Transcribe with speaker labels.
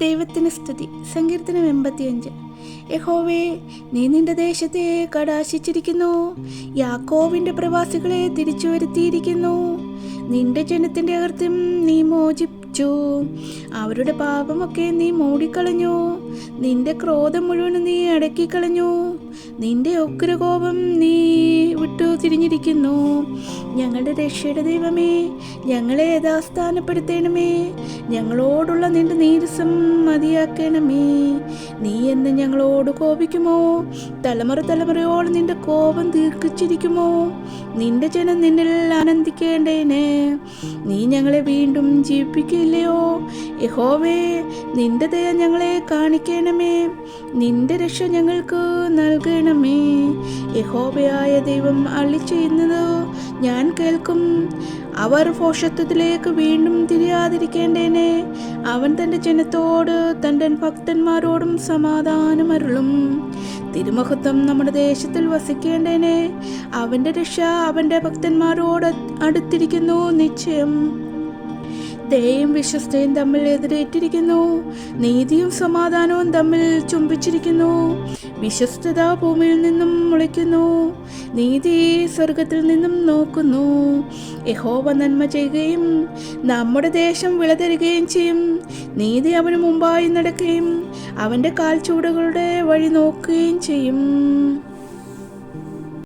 Speaker 1: ദൈവത്തിന് സ്തുതി. സങ്കീർത്തനം എൺപത്തിയഞ്ച്. യഹോവേ നീ നിന്റെ ദേശത്തെ കടാശിച്ചിരിക്കുന്നു. യാക്കോവിന്റെ പ്രവാസികളെ തിരിച്ചു വരുത്തിയിരിക്കുന്നു നിന്റെ ജനത്തിന്റെ അകൃത്യം നീ മോചിപ്പിച്ചു. അവരുടെ പാപമൊക്കെ നീ മൂടിക്കളഞ്ഞു. നിന്റെ ക്രോധം മുഴുവൻ നീ അടക്കിക്കളഞ്ഞു. നിന്റെ ഉഗ്രകോപം നീ വിട്ടു തിരിഞ്ഞിരിക്കുന്നു. ഞങ്ങളുടെ രക്ഷയുടെ ദൈവമേ ഞങ്ങളെ യഥാസ്ഥാനപ്പെടുത്തണമേ. ഞങ്ങളോടുള്ള നിന്റെ നീരസം മതിയാക്കണമേ. നീ എന്ന് ഞങ്ങളോട് കോപിക്കുമോ? തലമുറ തലമുറയോട് നിന്റെ കോപം ദീർഘിച്ചിരിക്കുമോ? നിന്റെ ജനം നിന്നിൽ ആനന്ദിക്കേണ്ടേനെ. നീ ഞങ്ങളെ വീണ്ടും ജീവിപ്പിക്കില്ലയോ? യഹോവേ നിന്റെ ദയ ഞങ്ങളെ കാണിക്കണമേ. നിന്റെ രക്ഷ ഞങ്ങൾക്ക് നൽകണമേ. യഹോവയായ ദൈവം അള്ളി ചെയ്യുന്നത് ഞാൻ കേൾക്കും. അവർ ഫോഷത്വത്തിലേക്ക് വീണ്ടും തിരിയാതിരിക്കേണ്ടേനെ. അവൻ തന്റെ ജനത്തോട് തന്റെ ഭക്തന്മാരോടും സമാധാനമരുളും തിരുമഹത്വം നമ്മുടെ ദേശത്തിൽ വസിക്കേണ്ടേനെ. അവന്റെ രക്ഷ അവന്റെ ഭക്തന്മാരോട് അടുത്തിരിക്കുന്നു നിശ്ചയം. ദയയും വിശ്വസ്തയും തമ്മിൽ എതിരേറ്റിരിക്കുന്നു. നീതിയും സമാധാനവും തമ്മിൽ ചുംബിച്ചിരിക്കുന്നു. വിശ്വസ്തത ഭൂമിയിൽ നിന്നും മുളയ്ക്കുന്നു. നീതി സ്വർഗത്തിൽ നിന്നും നോക്കുന്നു. യഹോവ നന്മ ചെയ്യുകയും നമ്മുടെ ദേശം വിളതരുകയും ചെയ്യും. നീതി അവന് മുമ്പായി നടക്കുകയും അവന്റെ കാൽച്ചൂടുകളുടെ വഴി നോക്കുകയും ചെയ്യും.